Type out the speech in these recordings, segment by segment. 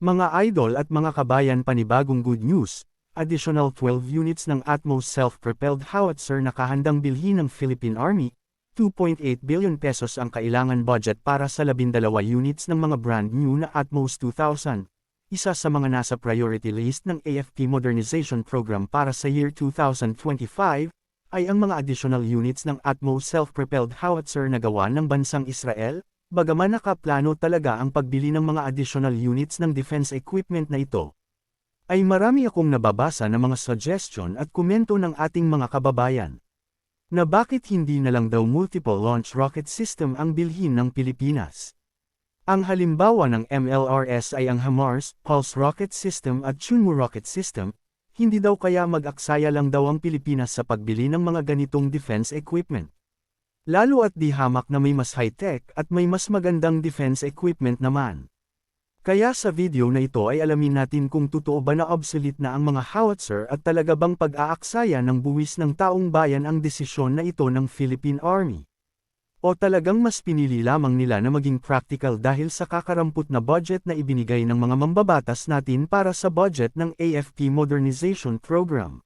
Mga idol at mga kabayan panibagong good news, additional 12 units ng Atmos self-propelled howitzer na kahandang bilhin ng Philippine Army, 2.8 billion pesos ang kailangan budget para sa 12 units ng mga brand new na Atmos 2000. Isa sa mga nasa priority list ng AFP Modernization Program para sa year 2025, ay ang mga additional units ng Atmos self-propelled howitzer na gawa ng bansang Israel, bagaman nakaplano talaga ang pagbili ng mga additional units ng defense equipment na ito. Ay marami akong nababasa ng mga suggestion at komento ng ating mga kababayan. Na bakit hindi na lang daw multiple launch rocket system ang bilhin ng Pilipinas. Ang halimbawa ng MLRS ay ang HIMARS, Pulse Rocket System at Chunmoo Rocket System, hindi daw kaya mag-aksaya lang daw ang Pilipinas sa pagbili ng mga ganitong defense equipment. Lalo at di hamak na may mas high-tech at may mas magandang defense equipment naman. Kaya sa video na ito ay alamin natin kung totoo ba na obsolete na ang mga howitzer at talaga bang pag-aaksaya ng buwis ng taong bayan ang desisyon na ito ng Philippine Army. O talagang mas pinili lamang nila na maging practical dahil sa kakarampot na budget na ibinigay ng mga mambabatas natin para sa budget ng AFP Modernization Program.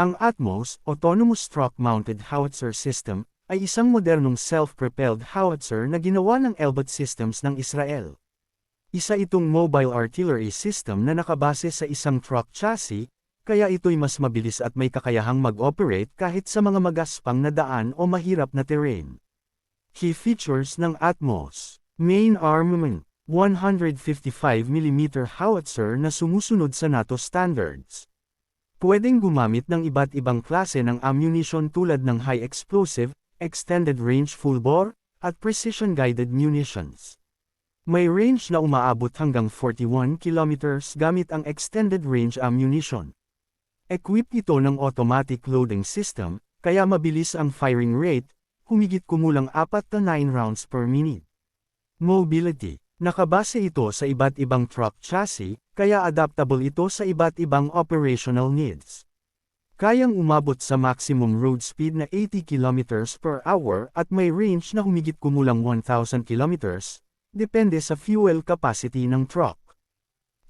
Ang Atmos, Autonomous Truck-Mounted Howitzer System, ay isang modernong self-propelled howitzer na ginawa ng Elbit Systems ng Israel. Isa itong mobile artillery system na nakabase sa isang truck chassis, kaya ito'y mas mabilis at may kakayahang mag-operate kahit sa mga magaspang na daan o mahirap na terrain. Key features ng Atmos Main Armament 155mm howitzer na sumusunod sa NATO standards. Pwedeng gumamit ng iba't ibang klase ng ammunition tulad ng high explosive, extended range full bore, at precision guided munitions. May range na umaabot hanggang 41 kilometers gamit ang extended range ammunition. Equipped ito ng automatic loading system, kaya mabilis ang firing rate, humigit kumulang 4 na 9 rounds per minute. Mobility Nakabase ito sa iba't ibang truck chassis, kaya adaptable ito sa iba't ibang operational needs. Kayang umabot sa maximum road speed na 80 km per hour at may range na humigit kumulang 1,000 km, Depende sa fuel capacity ng truck.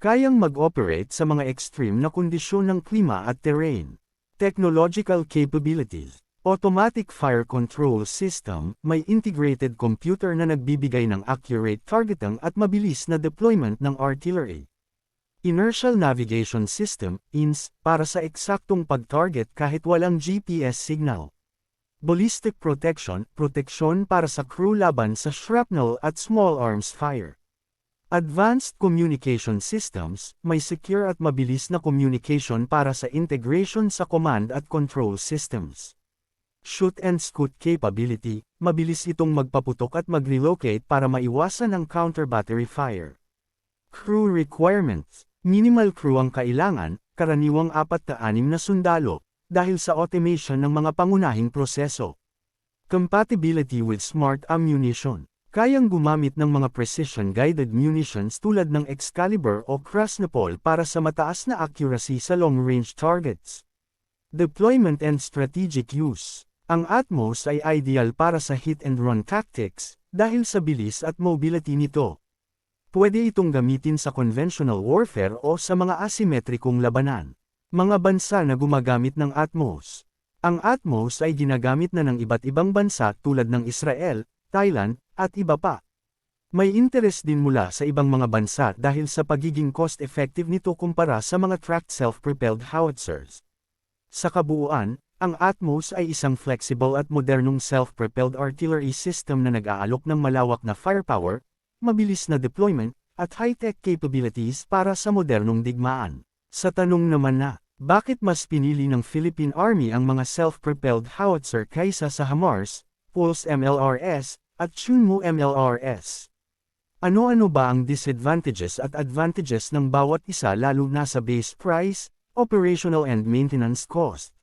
Kayang mag-operate sa mga extreme na kondisyon ng klima at terrain. Technological capabilities. Automatic Fire Control System, may integrated computer na nagbibigay ng accurate targeting at mabilis na deployment ng artillery. Inertial Navigation System, INS, para sa eksaktong pag-target kahit walang GPS signal. Ballistic Protection, proteksyon para sa crew laban sa shrapnel at small arms fire. Advanced Communication Systems, may secure at mabilis na communication para sa integration sa command at control systems. Shoot and scoot capability, mabilis itong magpaputok at mag-relocate para maiwasan ang counter-battery fire. Crew requirements, minimal crew ang kailangan, karaniwang 4 na sundalo, dahil sa automation ng mga pangunahing proseso. Compatibility with smart ammunition. Kayang gumamit ng mga precision-guided munitions tulad ng Excalibur o Krasnopol para sa mataas na accuracy sa long-range targets. Deployment and strategic use. Ang Atmos ay ideal para sa hit-and-run tactics, dahil sa bilis at mobility nito. Pwede itong gamitin sa conventional warfare o sa mga asymmetricong labanan. Mga bansa na gumagamit ng Atmos. Ang Atmos ay ginagamit na ng iba't ibang bansa tulad ng Israel, Thailand, at iba pa. May interest din mula sa ibang mga bansa dahil sa pagiging cost-effective nito kumpara sa mga tracked self-propelled howitzers. Sa kabuuan, ang Atmos ay isang flexible at modernong self-propelled artillery system na nag-aalok ng malawak na firepower, mabilis na deployment, at high-tech capabilities para sa modernong digmaan. Sa tanong naman na, bakit mas pinili ng Philippine Army ang mga self-propelled howitzer kaysa sa HIMARS, Pulse MLRS, at Chunmoo MLRS? Ano-ano ba ang disadvantages at advantages ng bawat isa lalo na sa base price, operational and maintenance cost?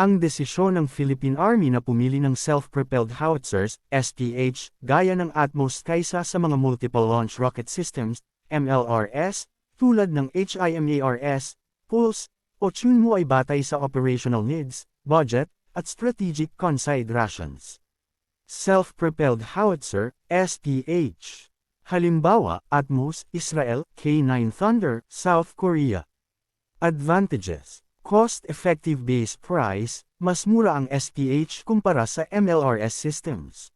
Ang desisyon ng Philippine Army na pumili ng self-propelled howitzers, SPH, gaya ng Atmos kaysa sa mga multiple launch rocket systems, MLRS, tulad ng HIMARS, Pulse, o mo ay batay sa operational needs, budget, at strategic considerations. Self-propelled howitzer, SPH. Halimbawa, Atmos, Israel, K9 Thunder, South Korea. Advantages Cost-effective base price, mas mura ang SPH kumpara sa MLRS systems.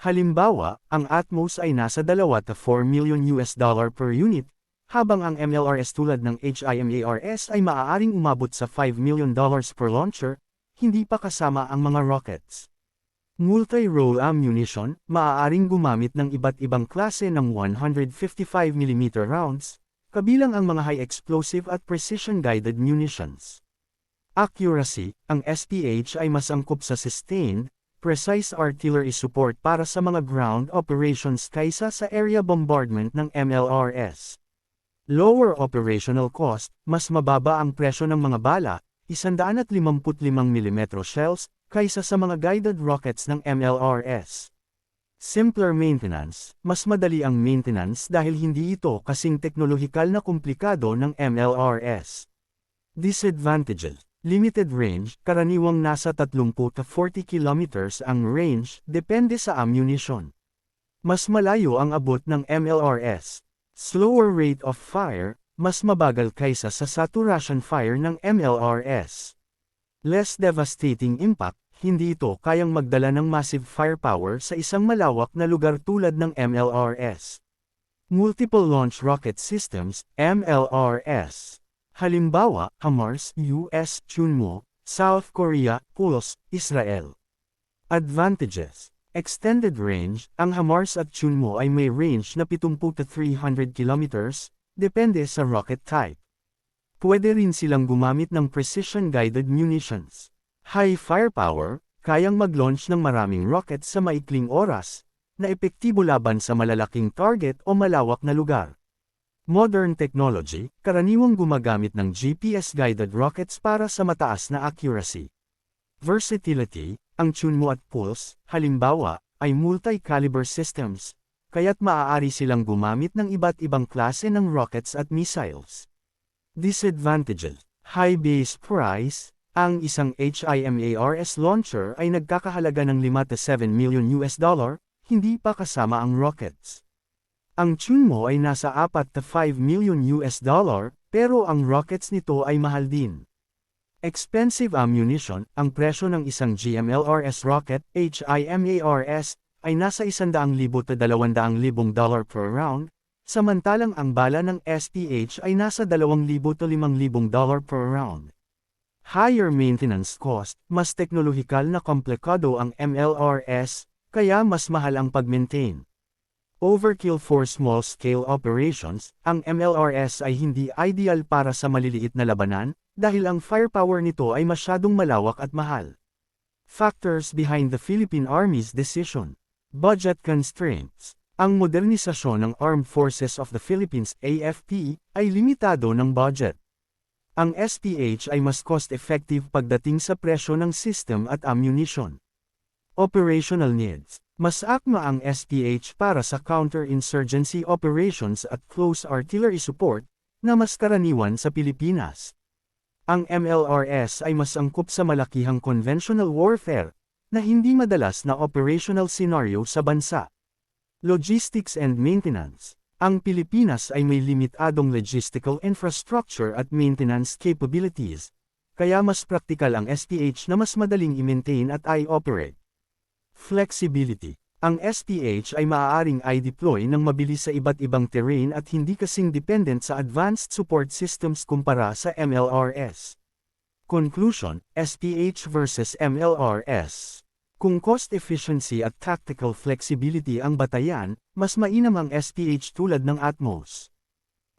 Halimbawa, ang Atmos ay nasa 2 to 4 million US dollar per unit, habang ang MLRS tulad ng HIMARS ay maaaring umabot sa 5 million dollars per launcher, hindi pa kasama ang mga rockets. Multi-role ammunition, maaaring gumamit ng iba't ibang klase ng 155mm rounds, kabilang ang mga high explosive at precision-guided munitions. Accuracy, ang SPH ay mas angkop sa sustained, precise artillery support para sa mga ground operations kaysa sa area bombardment ng MLRS. Lower operational cost, mas mababa ang presyo ng mga bala, 155mm shells, kaysa sa mga guided rockets ng MLRS. Simpler maintenance, mas madali ang maintenance dahil hindi ito kasing teknolohikal na komplikado ng MLRS. Disadvantages Limited range, karaniwang nasa 30 to 40 kilometers ang range, depende sa ammunition. Mas malayo ang abot ng MLRS. Slower rate of fire, mas mabagal kaysa sa saturation fire ng MLRS. Less devastating impact, hindi ito kayang magdala ng massive firepower sa isang malawak na lugar tulad ng MLRS. Multiple Launch Rocket Systems, MLRS. Halimbawa, HIMARS, US, Chunmo, South Korea, Pulse, Israel. Advantages Extended range, ang HIMARS at Chunmo ay may range na 70 to 300 kilometers, depende sa rocket type. Pwede rin silang gumamit ng precision-guided munitions. High firepower, kayang mag-launch ng maraming rockets sa maikling oras, na epektibo laban sa malalaking target o malawak na lugar. Modern technology, karaniwang gumagamit ng GPS-guided rockets para sa mataas na accuracy. Versatility, ang Chunmo at Pulse, halimbawa, ay multi-caliber systems, kaya't maaari silang gumamit ng iba't ibang klase ng rockets at missiles. Disadvantages High base price, ang isang HIMARS launcher ay nagkakahalaga ng 5 to 7 million US dollar, hindi pa kasama ang rockets. Ang Chunmo ay nasa 4 to 5 million US dollar, pero ang rockets nito ay mahal din. Expensive ammunition, ang presyo ng isang GMLRS rocket, HIMARS, ay nasa 100,000 to 200,000 dollar per round, samantalang ang bala ng SPH ay nasa 2,000 to 5,000 dollar per round. Higher maintenance cost, mas teknolohikal na komplikado ang MLRS, kaya mas mahal ang pag-maintain. Overkill for small-scale operations, ang MLRS ay hindi ideal para sa maliliit na labanan, dahil ang firepower nito ay masyadong malawak at mahal. Factors behind the Philippine Army's decision Budget constraints. Ang modernisasyon ng Armed Forces of the Philippines AFP ay limitado ng budget. Ang SPH ay mas cost-effective pagdating sa presyo ng system at ammunition. Operational needs. Mas akma ang SPH para sa counter-insurgency operations at close artillery support na mas karaniwan sa Pilipinas. Ang MLRS ay mas angkop sa malakihang conventional warfare na hindi madalas na operational scenario sa bansa. Logistics and Maintenance Ang Pilipinas ay may limitadong logistical infrastructure at maintenance capabilities, kaya mas praktikal ang SPH na mas madaling i-maintain at i-operate. Flexibility Ang SPH ay maaaring i-deploy ng mabilis sa iba't ibang terrain at hindi kasing dependent sa advanced support systems kumpara sa MLRS. Conclusion, SPH versus MLRS. Kung cost efficiency at tactical flexibility ang batayan, mas mainam ang SPH tulad ng Atmos.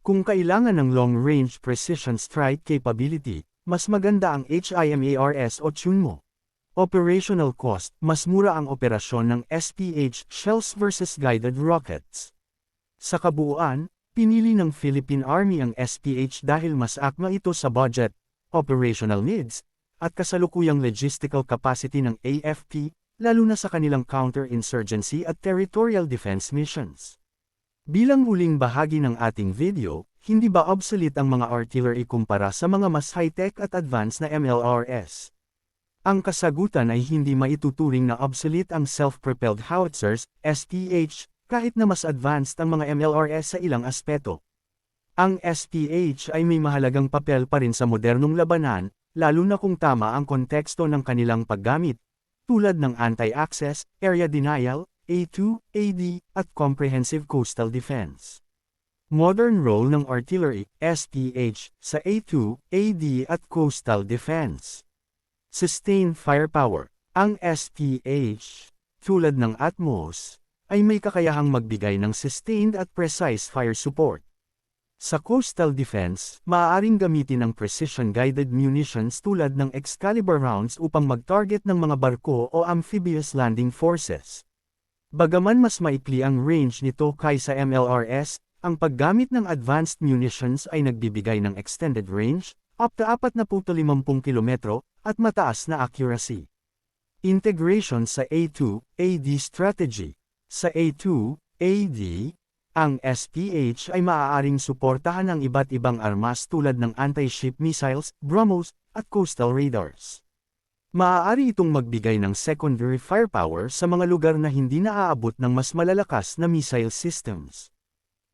Kung kailangan ng long-range precision strike capability, mas maganda ang HIMARS o Chunmo. Operational cost, mas mura ang operasyon ng SPH shells versus guided rockets. Sa kabuuan, pinili ng Philippine Army ang SPH dahil mas akma ito sa budget, operational needs, at kasalukuyang logistical capacity ng AFP, lalo na sa kanilang counter-insurgency at territorial defense missions. Bilang huling bahagi ng ating video, hindi ba obsolete ang mga artillery kumpara sa mga mas high-tech at advanced na MLRS? Ang kasagutan ay hindi maituturing na obsolete ang self-propelled howitzers, SPH, kahit na mas advanced ang mga MLRS sa ilang aspeto. Ang SPH ay may mahalagang papel pa rin sa modernong labanan, lalo na kung tama ang konteksto ng kanilang paggamit, tulad ng anti-access, area denial, A2, AD, at comprehensive coastal defense. Modern role ng artillery, SPH, sa A2, AD at coastal defense. Sustained firepower. Ang SPH, tulad ng Atmos, ay may kakayahang magbigay ng sustained at precise fire support. Sa coastal defense, maaaring gamitin ang precision-guided munitions tulad ng Excalibur rounds upang mag-target ng mga barko o amphibious landing forces. Bagaman mas maikli ang range nito kaysa MLRS, ang paggamit ng advanced munitions ay nagbibigay ng extended range, up to 45 km, at mataas na accuracy. Integration sa A2, AD strategy. Sa A2, AD, ang SPH ay maaaring suportahan ang iba't ibang armas tulad ng anti-ship missiles, BrahMos, at coastal radars. Maaari itong magbigay ng secondary firepower sa mga lugar na hindi naaabot ng mas malalakas na missile systems.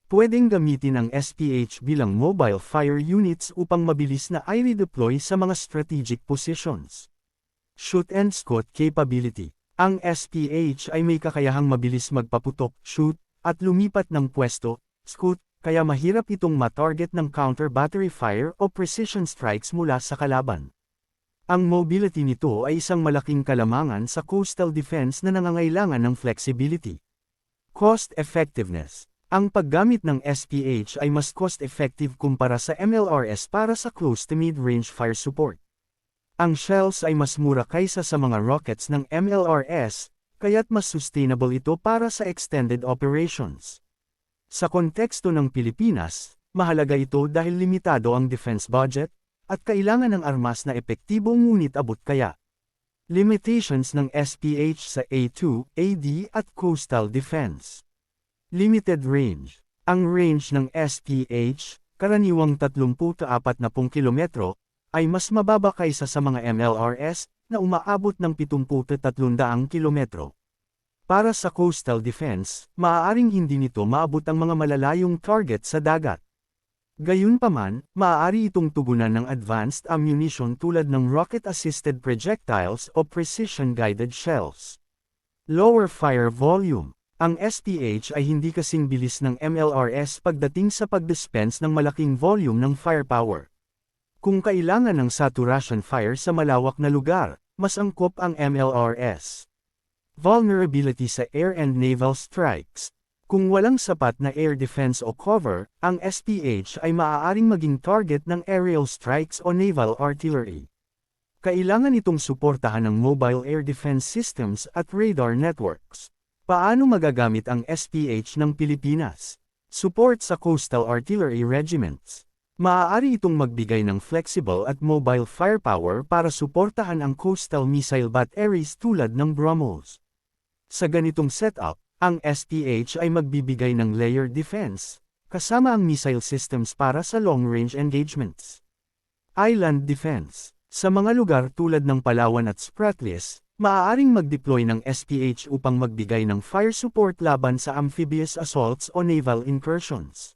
Pwedeng gamitin ang SPH bilang mobile fire units upang mabilis na i-redeploy sa mga strategic positions. Shoot and scout capability. Ang SPH ay may kakayahang mabilis magpaputok, shoot, at lumipat ng pwesto, scout, kaya mahirap itong matarget ng counter-battery fire o precision strikes mula sa kalaban. Ang mobility nito ay isang malaking kalamangan sa coastal defense na nangangailangan ng flexibility. Cost effectiveness. Ang paggamit ng SPH ay mas cost-effective kumpara sa MLRS para sa close to mid-range fire support. Ang shells ay mas mura kaysa sa mga rockets ng MLRS, kaya't mas sustainable ito para sa extended operations. Sa konteksto ng Pilipinas, mahalaga ito dahil limitado ang defense budget, at kailangan ng armas na epektibo ngunit abot kaya. Limitations ng SPH sa A2, AD at coastal defense. Limited range. Ang range ng SPH, karaniwang 30-40 kilometro, ay mas mababa kaysa sa mga MLRS, na umaabot ng 70-300 kilometro. Para sa coastal defense, maaaring hindi nito maabot ang mga malalayong target sa dagat. Gayunpaman, maaari itong tugunan ng advanced ammunition tulad ng rocket-assisted projectiles o precision-guided shells. Lower fire volume. Ang SPH ay hindi kasing bilis ng MLRS pagdating sa pagdispense ng malaking volume ng firepower. Kung kailangan ng saturation fire sa malawak na lugar, mas angkop ang MLRS. Vulnerability sa air and naval strikes. Kung walang sapat na air defense o cover, ang SPH ay maaaring maging target ng aerial strikes o naval artillery. Kailangan itong suportahan ng mobile air defense systems at radar networks. Paano magagamit ang SPH ng Pilipinas? Support sa coastal artillery regiments. Maaari itong magbigay ng flexible at mobile firepower para suportahan ang coastal missile batteries tulad ng BrahMos. Sa ganitong setup, ang SPH ay magbibigay ng layer defense, kasama ang missile systems para sa long-range engagements. Island Defense Sa mga lugar tulad ng Palawan at Spratlys, Maaaring mag-deploy ng SPH upang magbigay ng fire support laban sa amphibious assaults o naval incursions.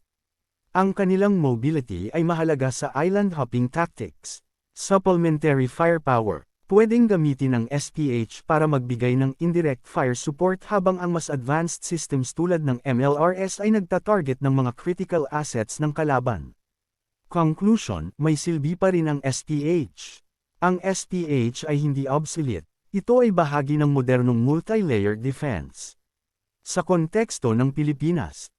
Ang kanilang mobility ay mahalaga sa island hopping tactics. Supplementary firepower. Pwedeng gamitin ang SPH para magbigay ng indirect fire support habang ang mas advanced systems tulad ng MLRS ay nagtatarget ng mga critical assets ng kalaban. Conclusion, may silbi pa rin ang SPH. Ang SPH ay hindi obsolete ito ay bahagi ng modernong multi-layered defense. Sa konteksto ng Pilipinas,